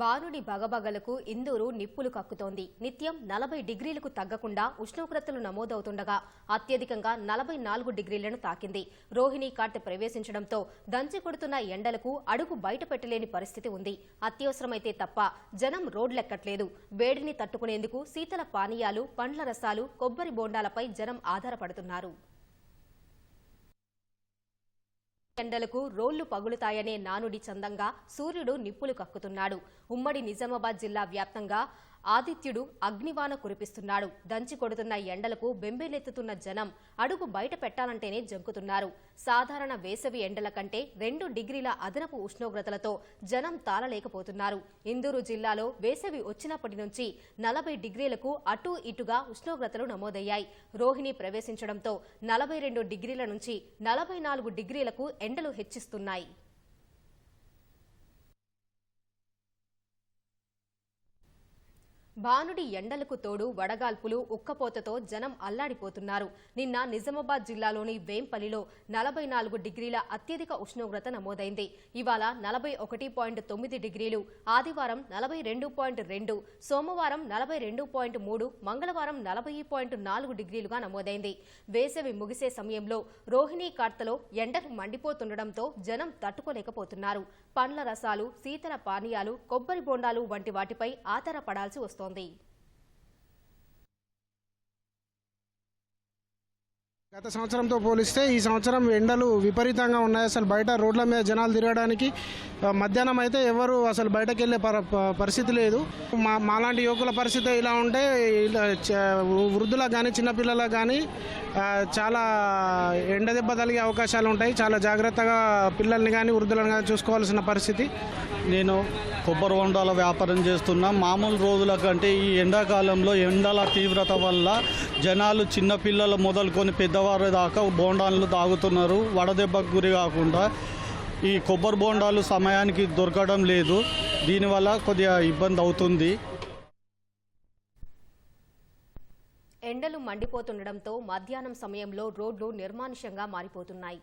బానుడి బగబగలకు ఇందూరు నిప్పులు కక్కుతోంది. నిత్యం నలభై డిగ్రీలకు తగ్గకుండా ఉష్ణోగ్రతలు నమోదవుతుండగా అత్యధికంగా నలభై నాలుగు డిగ్రీలను తాకింది. రోహిణి కార్తె ప్రవేశించడంతో దంచి కొడుతున్న ఎండలకు అడుగు బయట పెట్టలేని పరిస్థితి ఉంది. అత్యవసరమైతే తప్ప జనం రోడ్లెక్కట్లేదు. వేడిని తట్టుకునేందుకు శీతల పానీయాలు పండ్ల రసాలు కొబ్బరి బోండాలపై జనం ఆధారపడుతున్నారు. ఎండలకు రోళ్ళు పగులుతాయనే నానుడి చందంగా సూర్యుడు నిప్పులు కక్కుతున్నాడు. ఉమ్మడి నిజామాబాద్ జిల్లా వ్యాప్తంగా ఆదిత్యుడు అగ్నివాన కురిపిస్తున్నాడు. దంచి కొడుతున్న ఎండలకు బెంబేలెత్తుతున్న జనం అడుగు బయట పెట్టాలంటేనే జంకుతున్నారు. సాధారణ వేసవి ఎండల కంటే రెండు డిగ్రీల అదనపు ఉష్ణోగ్రతలతో జనం తాళలేకపోతున్నారు. ఇందూరు జిల్లాలో వేసవి వచ్చినప్పటి నుంచి నలభై డిగ్రీలకు అటూ ఇటుగా ఉష్ణోగ్రతలు నమోదయ్యాయి. రోహిణి ప్రవేశించడంతో నలభై రెండు డిగ్రీల నుంచి నలభై నాలుగు డిగ్రీలకు ఎండలు హెచ్చిస్తున్నాయి. భానుడి ఎండలకు తోడు వడగాల్పులు ఉక్కపోతతో జనం అల్లాడిపోతున్నారు. నిన్న నిజామాబాద్ జిల్లాలోని వేంపల్లిలో నలభై నాలుగు డిగ్రీల అత్యధిక ఉష్ణోగ్రత నమోదైంది. ఇవాళ నలభై ఒకటి పాయింట్ తొమ్మిది డిగ్రీలు ఆదివారం నలభై రెండు పాయింట్ రెండు సోమవారం నలభై రెండు పాయింట్ మూడు మంగళవారం నలభై పాయింట్ నాలుగు డిగ్రీలుగా నమోదైంది. వేసవి ముగిసే సమయంలో రోహిణీ కార్తలో ఎండలు మండిపోతుండటంతో జనం తట్టుకోలేకపోతున్నారు. పండ్ల రసాలు శీతల పానీయాలు కొబ్బరి బొండాలు వంటి వాటిపై ఆధారపడాల్సి వస్తోంది. చేస్తోంది గత సంవత్సరంతో పోలిస్తే ఈ సంవత్సరం ఎండలు విపరీతంగా ఉన్నాయి. అసలు బయట రోడ్ల మీద జనాలు తిరగడానికి మధ్యాహ్నం అయితే ఎవరు అసలు బయటకు వెళ్ళే పరిస్థితి లేదు. మా మాలాంటి యువకుల పరిస్థితి ఇలా ఉంటే ఇలా చ- వృద్ధులకు కానీ చిన్నపిల్లలకు కానీ చాలా ఎండ దెబ్బ తలిగే అవకాశాలు ఉంటాయి. చాలా జాగ్రత్తగా పిల్లల్ని కానీ వృద్ధులను కానీ చూసుకోవాల్సిన పరిస్థితి. నేను కొబ్బరి బొండాల వ్యాపారం చేస్తున్నా. మామూలు రోజుల కంటే ఈ ఎండాకాలంలో ఎండల తీవ్రత వల్ల జనాలు చిన్నపిల్లలు మొదలుకొని పెద్ద తెల్లవారు దాకా బోండాలను తాగుతున్నారు. వడదెబ్బకు గురి కాకుండా ఈ కొబ్బరి బోండాలు సమయానికి దొరకడం లేదు. దీనివల్ల కొద్దిగా ఇబ్బంది అవుతుంది. ఎండలు మండిపోతుండటంతో మధ్యాహ్నం సమయంలో రోడ్లు నిర్మానుష్యంగా మారిపోతున్నాయి.